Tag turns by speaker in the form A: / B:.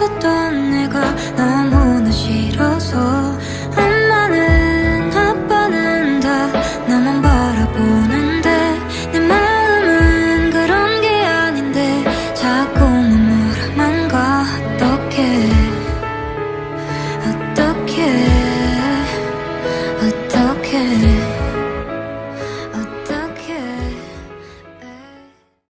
A: 있었던 내가 너무나 싫어서